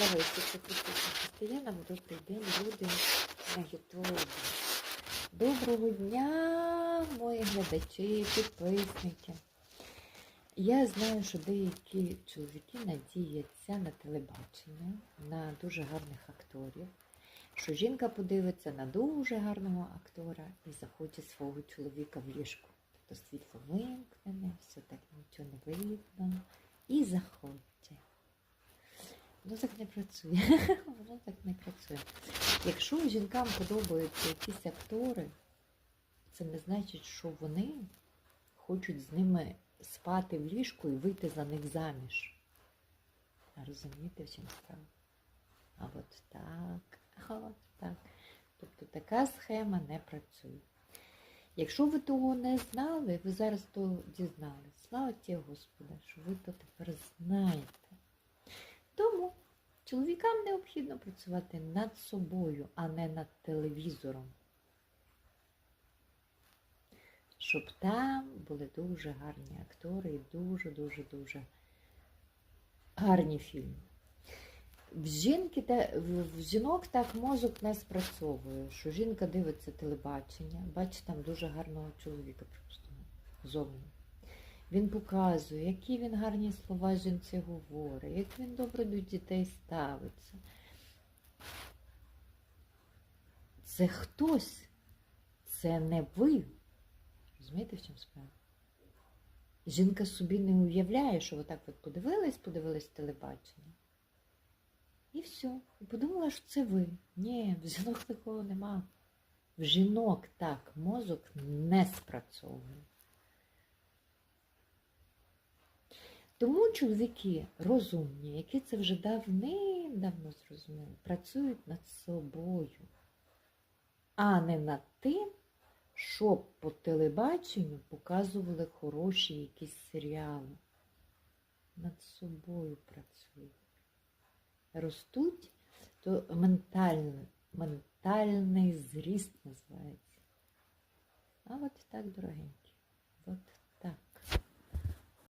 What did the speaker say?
Слава Ісусу Христу, Християнам, добрий день, люди на Ютубі. Доброго дня, мої глядачі, підписники. Я знаю, що деякі чоловіки надіються на телебачення, на дуже гарних акторів, що жінка подивиться на дуже гарного актора і захоче свого чоловіка в ліжку. Тобто світло вимкнене, все так нічого не видно. І захоче. Воно так не працює. Воно так не працює. Якщо жінкам подобаються якісь актори, це не значить, що вони хочуть з ними спати в ліжку і вийти за них заміж. Розумієте, в чому справа? А от так, а от так. Тобто така схема не працює. Якщо ви того не знали, ви зараз то дізнались. Слава ті Господа, що ви то тепер знаєте. Чоловікам необхідно працювати над собою, а не над телевізором. Щоб там були дуже гарні актори і дуже-дуже-дуже гарні фільми. В, жінки, в жінок так мозок не спрацьовує, що жінка дивиться телебачення, бачить там дуже гарного чоловіка, припустимо, зовні. Він показує, які він гарні слова жінці говорить, як він добре до дітей ставиться. Це хтось, це не ви. Розумієте, в чому справа? Жінка собі не уявляє, що отак от подивилась, подивилась телебачення. І все. І подумала, що це ви. Ні, в жінок такого нема. В жінок так мозок не спрацьовує. Тому чоловіки розумні, які це вже давним-давно зрозуміли, працюють над собою, а не над тим, щоб по телебаченню показували хороші якісь серіали. Над собою працюють. Ростуть, то ментальний, ментальний зріст називається. А от так, дорогенькі. От